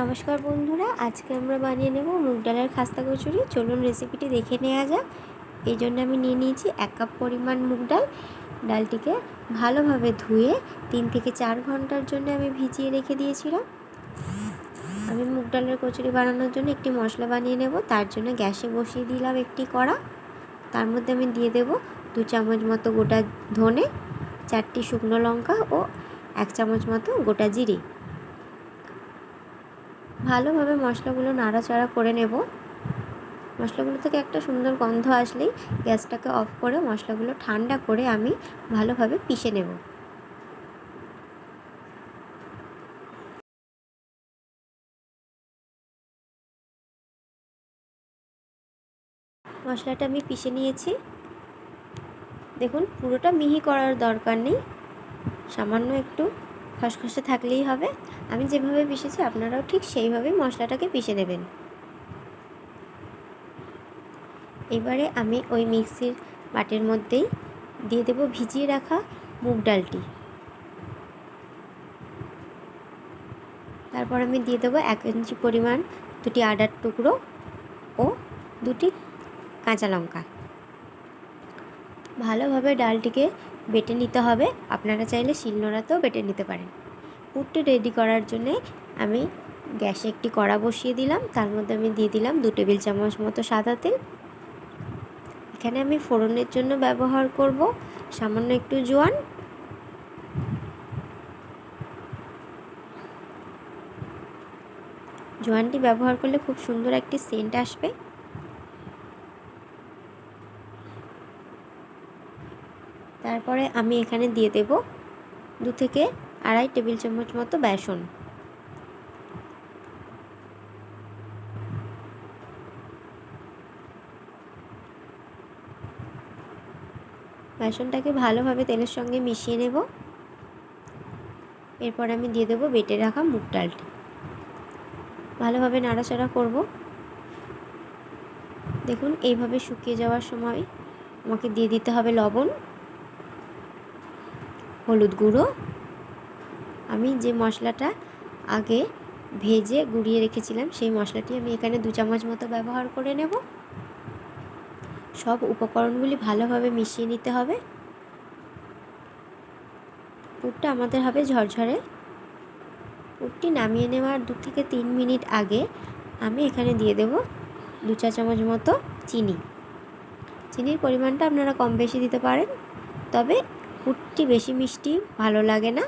নমস্কার বন্ধুরা, আজকে আমরা বানিয়ে নেব মুগ ডালের খাস্তা কচুরি। চলুন রেসিপিটি দেখে নেওয়া যাক। এই জন্য আমি নিয়ে নিয়েছি এক কাপ পরিমাণ মুগ ডাল। ডালটিকে ভালোভাবে ধুয়ে তিন থেকে চার ঘণ্টার জন্য আমি ভিজিয়ে রেখে দিয়েছিলাম। আমি মুগ ডালের কচুরি বানানোর জন্য একটি মশলা বানিয়ে নেব। তার জন্য গ্যাসে বসিয়ে দিলাম একটি কড়া। তার মধ্যে আমি দিয়ে দেব দু চামচ মতো গোটা ধনে, চারটি শুকনো লঙ্কা ও এক চামচ মতো গোটা জিরে। ভালোভাবে মশলাগুলো নাড়াচাড়া করে নেব। মশলাগুলো থেকে একটা সুন্দর গন্ধ আসলেই গ্যাসটাকে অফ করে মশলাগুলো ঠান্ডা করে আমি ভালোভাবে পিষে নেব। মশলাটা আমি পিষে নিয়েছি। দেখুন, পুরোটা মিহি করার দরকার নেই। সামান্য একটু খসখসে থাকলেই হবে। আমি যেভাবে পিষেছি, আপনারাও ঠিক সেইভাবেই মশলাটাকে পিষে নেবেন। এবারে আমি ওই মিক্সির বাটির মধ্যেই দিয়ে দেব ভিজিয়ে রাখা মুগ ডালটি। তারপর আমি দিয়ে দেবো এক ইঞ্চি পরিমাণ দুটি আডার টুকরো ও দুটি কাঁচা লঙ্কা। ভালোভাবে ডালটিকে বেটে নিতে হবে। আপনারা চাইলে শিলনোড়াতেও বেটে নিতে পারেন। পুরটি রেডি করার জন্যে আমি গ্যাসে একটি কড়া বসিয়ে দিলাম। তার মধ্যে আমি দিয়ে দিলাম দু টেবিল চামচ মতো সাদা তেল। এখানে আমি ফোড়নের জন্য ব্যবহার করব সামান্য একটু জোয়ান। জোয়ানটি ব্যবহার করলে খুব সুন্দর একটি সেন্ট আসবে। তারপরে আমি এখানে দিয়ে দেব দু থেকে আড়াই টেবিল চামচ মতো বেসন। বেসনটাকে ভালোভাবে তেলের সঙ্গে মিশিয়ে নেব। এরপর আমি দিয়ে দেবো বেটে রাখা মুগ ডালটি। ভালোভাবে নাড়াচাড়া করব। দেখুন, এইভাবে শুকিয়ে যাওয়ার সময় আমাকে দিয়ে দিতে হবে লবণ। হলুদ গুঁড়ো। আমি যে মশলাটা আগে ভেজে গুঁড়িয়ে রেখেছিলাম, সেই মশলাটি আমি এখানে দু চামচ মতো ব্যবহার করে নেব। সব উপকরণগুলি ভালোভাবে মিশিয়ে নিতে হবে। পুরটা আমাদের হবে ঝরঝরে। পুরটি নামিয়ে নেওয়ার দু থেকে তিন মিনিট আগে আমি এখানে দিয়ে দেব দু চা চামচ মতো চিনি। চিনির পরিমাণটা আপনারা কম বেশি দিতে পারেন, তবে পুরটি বেশি মিষ্টি, ভালো লাগে না?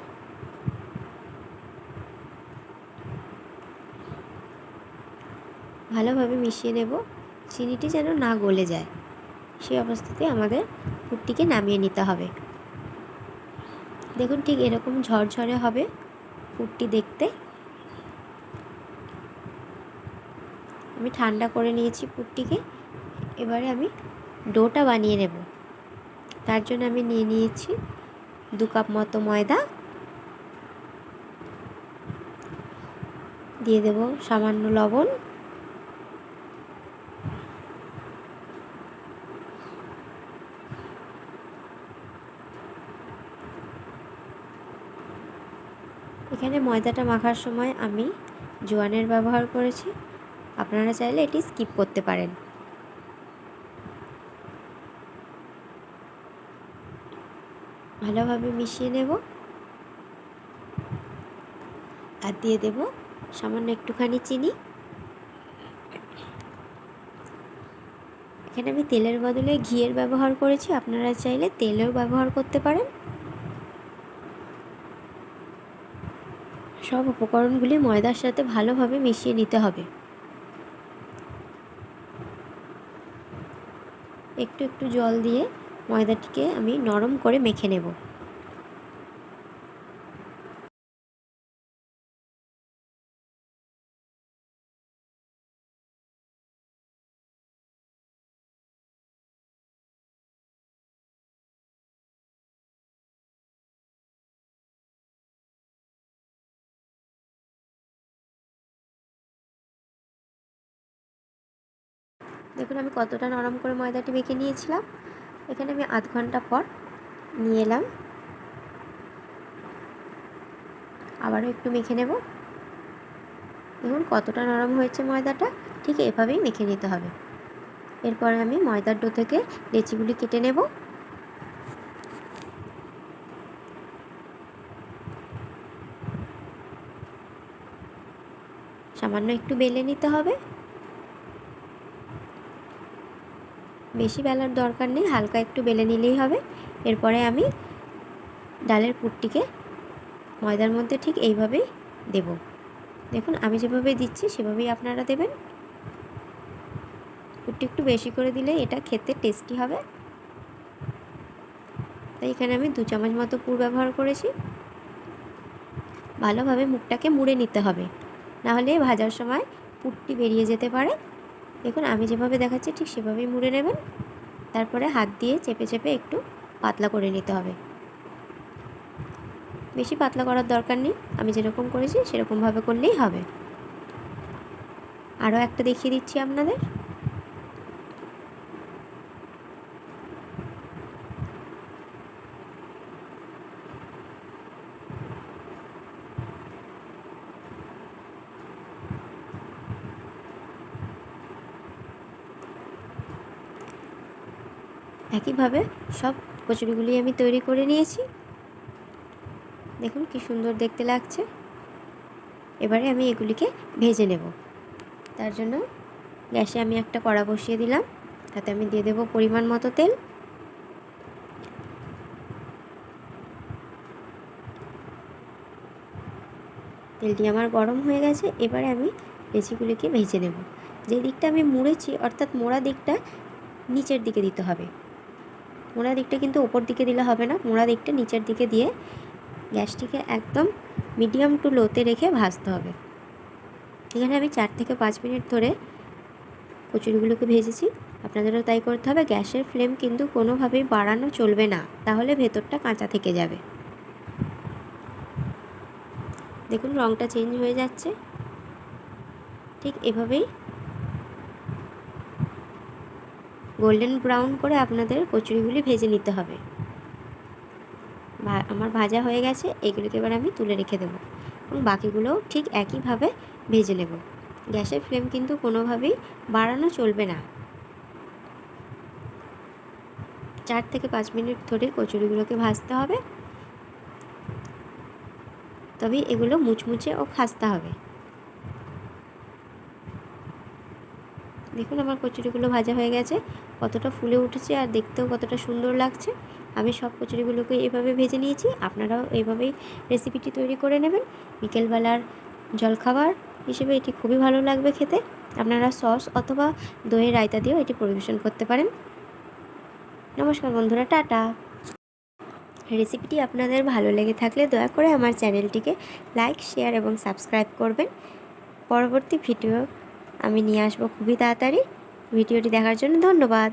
ভালোভাবে মিশিয়ে নেব। চিনিটি যেন না গলে যায়। সেই অবস্থাতে আমাদের পুরটিকে নামিয়ে নিতে হবে। দেখুন ঠিক এরকম ঝরঝরে হবে পুরটি দেখতে। আমি ঠান্ডা করে নিয়েছি পুরটিকে এবারে আমি ডোটা বানিয়ে নেব। তার জন্য আমি নিয়ে নিয়েছি দু কাপ মতো ময়দা। দিয়ে দেব সামান্য লবণ। এখানে ময়দাটা মাখার সময় আমি জোয়ানের ব্যবহার করেছি। আপনারা চাইলে এটি স্কিপ করতে পারেন। ভালোভাবে মিশিয়ে নেব। আর দিয়ে দেব সামান্য একটুখানি চিনি। এখানে আমি তেলের বদলে ঘিয়ের ব্যবহার করেছি, আপনারা চাইলে তেলেও ব্যবহার করতে পারেন। সব উপকরণগুলি ময়দার সাথে ভালোভাবে মিশিয়ে নিতে হবে। একটু একটু জল দিয়ে ময়দাটিকে আমি নরম করে মেখে নেব। দেখুন আমি কতটা নরম করে ময়দাটি মেখে নিয়েছিলাম। এখানে আমি আধ ঘণ্টা পর নিয়ে এলাম। আবারও একটু মেখে নেব। দেখুন কতটা নরম হয়েছে ময়দাটা, ঠিক এভাবেই মেখে নিতে হবে। এরপরে আমি ময়দার ডো থেকে লেচিগুলি কেটে নেব। সামান্য একটু বেলে নিতে হবে। বেশি বেলার দরকার নেই, হালকা একটু বেলে নিলেই হবে। এরপরে আমি ডালের পুরটিকে ময়দার মধ্যে ঠিক এইভাবেই দেব। দেখুন, আমি যেভাবে দিচ্ছি সেভাবেই আপনারা দেবেন। পুরটি একটু বেশি করে দিলে এটা খেতে টেস্টি হবে। তাই এখানে আমি দু চামচ মতো পুর ব্যবহার করেছি। ভালোভাবে মুখটাকে মুড়ে নিতে হবে। নাহলে ভাজার সময় পুরটি বেরিয়ে যেতে পারে। দেখুন, আমি যেভাবে দেখাচ্ছি ঠিক সেভাবেই মুড়ে নেবেন। তারপরে হাত দিয়ে চেপে চেপে একটু পাতলা করে নিতে হবে। বেশি পাতলা করার দরকার নেই, আমি যেরকম করেছি সেরকমভাবে করলেই হবে। আরও একটা দেখিয়ে দিচ্ছি আপনাদের। একইভাবে সব কচুরিগুলি আমি তৈরি করে নিয়েছি। দেখুন কি সুন্দর দেখতে লাগছে। এবারে আমি এগুলিকে ভেজে নেব। তার জন্য গ্যাসে আমি একটা কড়া বসিয়ে দিলাম। তাতে আমি দিয়ে দেব পরিমাণ মতো তেল। তেলটি আমার গরম হয়ে গেছে। এবারে আমি লেচিগুলিকে ভেজে নেব। যে দিকটা আমি মুড়েছি, অর্থাৎ মোড়া দিকটা নিচের দিকে দিতে হবে। মোড়া দিকটা কিন্তু ওপর দিকে দিলে হবে না। মোড়া দিকটা নিচের দিকে দিয়ে গ্যাসটিকে একদম মিডিয়াম টু লোতে রেখে ভাজতে হবে। এখানে আমি চার থেকে পাঁচ মিনিট ধরে কচুরিগুলোকে ভেজেছি। আপনাদেরও তাই করতে হবে। গ্যাসের ফ্লেম কিন্তু কোনোভাবেই বাড়ানো চলবে না। তাহলে ভেতরটা কাঁচা থেকে যাবে। দেখুন রঙটা চেঞ্জ হয়ে যাচ্ছে। ঠিক এভাবেই গোল্ডেন ব্রাউন করে আপনাদের কচুরিগুলি ভেজে নিতে হবে। আমার ভাজা হয়ে গেছে, এগুলোকে এবার আমি তুলে রেখে দেবো এবং বাকিগুলোও ঠিক একইভাবে ভেজে নেব। গ্যাসের ফ্লেম কিন্তু কোনোভাবেই বাড়ানো চলবে না। চার থেকে পাঁচ মিনিট ধরে কচুরিগুলোকে ভাজতে হবে। তবে এগুলো মুচমুচে ও খাস্তা হবে। দেখুন আমার কচুরিগুলো ভাজা হয়ে গেছে, কতটা ফুলে উঠেছে আর দেখতেও কতটা সুন্দর লাগছে। আমি সব কচুরিগুলোকে এভাবে ভেজে নিয়েছি, আপনারাও এইভাবেই রেসিপিটি তৈরি করে নেবেন। বিকেলবেলার জলখাবার হিসেবে এটি খুবই ভালো লাগবে খেতে। আপনারা সস অথবা দইয়ের রায়তা দিয়েও এটি পরিবেশন করতে পারেন। নমস্কার বন্ধুরা, টাটা। রেসিপিটি আপনাদের ভালো লেগে থাকলে দয়া করে আমার চ্যানেলটিকে লাইক, শেয়ার এবং সাবস্ক্রাইব করবেন। পরবর্তী ভিডিও আমি নিয়ে আসব খুবই তাড়াতাড়ি। ভিডিওটি দেখার জন্য ধন্যবাদ।